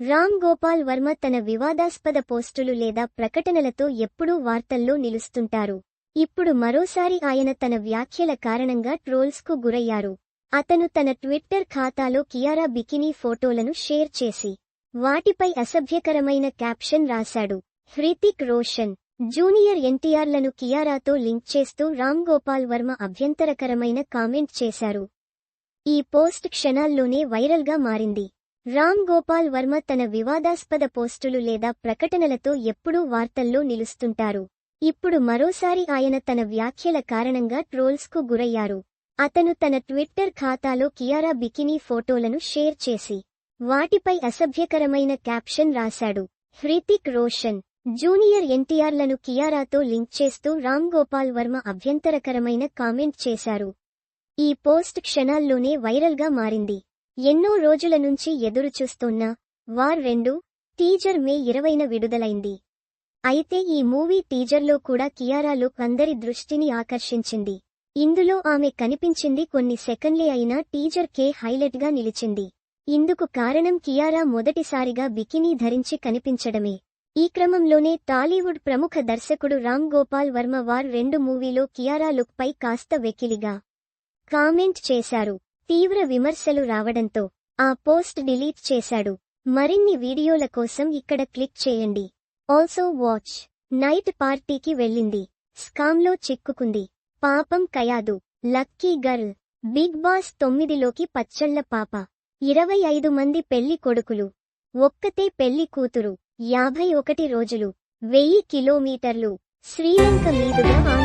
రామ్ గోపాల్ వర్మ తన వివాదాస్పద పోస్టులు లేదా ప్రకటనలతో ఎప్పుడూ వార్తల్లో నిలుస్తుంటారు. ఇప్పుడు మరోసారి ఆయన తన వ్యాఖ్యల కారణంగా ట్రోల్స్కు గురయ్యారు. అతను తన ట్విట్టర్ ఖాతాలో కియారా బికినీ ఫోటోలను షేర్ చేసి వాటిపై అసభ్యకరమైన క్యాప్షన్ రాశాడు. హృతిక్ రోషన్ జూనియర్ ఎన్టీఆర్లను కియారాతో లింక్ చేస్తూ రామ్ గోపాల్ వర్మ అభ్యంతరకరమైన కామెంట్ చేశారు. ఈ పోస్ట్ క్షణాల్లోనే వైరల్గా మారింది. రామ్ గోపాల్ వర్మ తన వివాదాస్పద పోస్టులు లేదా ప్రకటనలతో ఎప్పుడూ వార్తల్లో నిలుస్తుంటారు. ఇప్పుడు మరోసారి ఆయన తన వ్యాఖ్యల కారణంగా ట్రోల్స్కు గురయ్యారు. అతను తన ట్విట్టర్ ఖాతాలో కియారా బికినీ ఫోటోలను షేర్ చేసి వాటిపై అసభ్యకరమైన క్యాప్షన్ రాశాడు. హృతిక్ రోషన్ జూనియర్ ఎన్టీఆర్లను కియారాతో లింక్ చేస్తూ రామ్ గోపాల్ వర్మ అభ్యంతరకరమైన కామెంట్ చేశారు. ఈ పోస్ట్ క్షణాల్లోనే వైరల్గా మారింది. ఎన్నో రోజుల నుంచి ఎదురుచూస్తున్న వార్ రెండు టీజర్ మే ఇరవైన విడుదలైంది. అయితే ఈ మూవీ టీజర్లో కూడా కియారా లుక్ అందరి దృష్టిని ఆకర్షించింది. ఇందులో ఆమె కనిపించింది కొన్ని సెకండ్లే అయినా టీజర్ కే హైలైట్గా నిలిచింది. ఇందుకు కారణం కియారా మొదటిసారిగా బికినీ ధరించి కనిపించడమే. ఈ క్రమంలోనే టాలీవుడ్ ప్రముఖ దర్శకుడు రామ్ గోపాల్ వర్మ వార్ రెండు మూవీలో కియారా లుక్పై కాస్త వెకిలిగా కామెంట్ చేశారు. తీవ్ర విమర్శలు రావడంతో ఆ పోస్ట్ డిలీట్ చేశాడు. మరిన్ని వీడియోల కోసం ఇక్కడ క్లిక్ చేయండి. ఆల్సో వాచ్ నైట్ పార్టీకి వెళ్ళింది. స్కామ్లో చిక్కుకుంది. పాపం Kayadu. Lucky girl Bigg Boss తొమ్మిదిలోకి పచ్చళ్ళ పాప. ఇరవై ఐదు మంది పెళ్ళి కొడుకులు. ఒక్కతే పెళ్ళి కూతురు. యాభై ఒకటి రోజులు. వెయ్యి కిలోమీటర్లు. శ్రీలంక మీదుగా